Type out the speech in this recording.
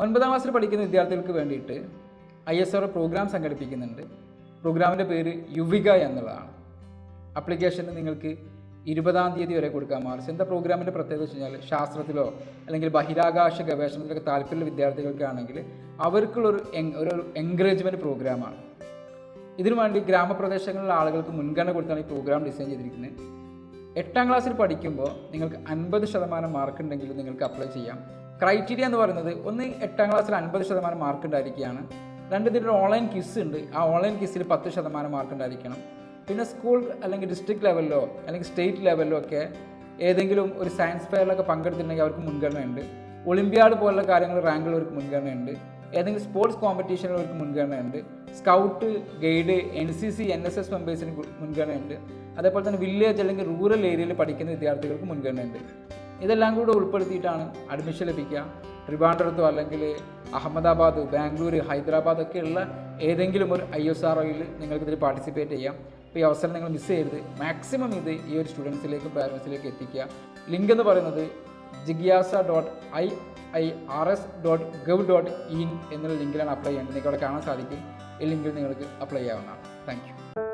ഒൻപതാം ക്ലാസ്സിൽ പഠിക്കുന്ന വിദ്യാർത്ഥികൾക്ക് വേണ്ടിയിട്ട് ഐ എസ് ആർ പ്രോഗ്രാം സംഘടിപ്പിക്കുന്നുണ്ട്. പ്രോഗ്രാമിന്റെ പേര് യുവിക എന്നുള്ളതാണ്. അപ്ലിക്കേഷന് നിങ്ങൾക്ക് ഇരുപതാം തീയതി വരെ കൊടുക്കാൻ മാർച്ച് എന്താ പ്രോഗ്രാമിന്റെ പ്രത്യേകത വെച്ച് കഴിഞ്ഞാൽ ശാസ്ത്രത്തിലോ അല്ലെങ്കിൽ ബഹിരാകാശ ഗവേഷണത്തിലൊക്കെ താല്പര്യമുള്ള വിദ്യാർത്ഥികൾക്കാണെങ്കിൽ അവർക്കുള്ളൊരു ഒരു എൻകറേജ്മെന്റ് പ്രോഗ്രാമാണ് ഇതിനു വേണ്ടി ഗ്രാമപ്രദേശങ്ങളിലെ ആളുകൾക്ക് മുൻഗണന കൊടുത്താണ് ഈ പ്രോഗ്രാം ഡിസൈൻ ചെയ്തിരിക്കുന്നത്. എട്ടാം ക്ലാസ്സിൽ പഠിക്കുമ്പോൾ നിങ്ങൾക്ക് അൻപത് ശതമാനം മാർക്ക് ഉണ്ടെങ്കിൽ നിങ്ങൾക്ക് അപ്ലൈ ചെയ്യാം. ക്രൈറ്റീരിയ എന്ന് പറയുന്നത് ഒന്ന് എട്ടാം ക്ലാസ്സിൽ അൻപത് ശതമാനം മാർക്ക് ഉണ്ടായിരിക്കുകയാണ്. രണ്ട് ഇതിന്റെ ഓൺലൈൻ ക്വിസ് ഉണ്ട്. ആ ഓൺലൈൻ ക്വിസിൽ പത്ത് ശതമാനം മാർക്ക് ഉണ്ടായിരിക്കണം. പിന്നെ സ്കൂൾ അല്ലെങ്കിൽ ഡിസ്ട്രിക്ട് ലെവലിലോ അല്ലെങ്കിൽ സ്റ്റേറ്റ് ലെവലിലോ ഒക്കെ ഏതെങ്കിലും ഒരു സയൻസ് ഫെയറിലൊക്കെ പങ്കെടുത്തിട്ടുണ്ടെങ്കിൽ അവർക്ക് മുൻഗണനയുണ്ട്. ഒളിമ്പ്യാഡ് പോലുള്ള കാര്യങ്ങൾ റാങ്കുള്ളവർക്ക് മുൻഗണനയുണ്ട്. ഏതെങ്കിലും സ്പോർട്സ് കോമ്പറ്റീഷനിൽ അവർക്ക് മുൻഗണനയുണ്ട്. Scout guide N C C N S S മെമ്പേഴ്സിന് മുൻഗണനയുണ്ട്. അതേപോലെ തന്നെ വില്ലേജ് അല്ലെങ്കിൽ റൂറൽ ഏരിയയിൽ പഠിക്കുന്ന വിദ്യാർത്ഥികൾക്ക് മുൻഗണനയുണ്ട്. ഇതെല്ലാം കൂടെ ഉൾപ്പെടുത്തിയിട്ടാണ് അഡ്മിഷൻ ലഭിക്കുക. ട്രിവാൻഡ്രത്തോ അല്ലെങ്കിൽ അഹമ്മദാബാദ് ബാംഗ്ലൂർ ഹൈദരാബാദ് ഒക്കെയുള്ള ഏതെങ്കിലും ഒരു ഐ എസ് ആർ ഒയിൽ നിങ്ങൾക്ക് ഇതിൽ പാർട്ടിസിപ്പേറ്റ് ചെയ്യാം. അപ്പോൾ ഈ അവസരം നിങ്ങൾ മിസ് ചെയ്യരുത്. മാക്സിമം ഇത് ഈ ഒരു സ്റ്റുഡൻസിലേക്കും പാരൻസിലേക്കും എത്തിക്കുക. ലിങ്ക് എന്ന് പറയുന്നത് ജിഗ്യാസ dot I I R S dot gov dot in എന്നുള്ള ലിങ്കിലാണ് അപ്ലൈ ചെയ്യേണ്ടത്. നിങ്ങൾക്ക് അവിടെ കാണാൻ സാധിക്കും. ഈ ലിങ്കിൽ നിങ്ങൾക്ക് അപ്ലൈ ചെയ്യാവുന്നതാണ്. Thank you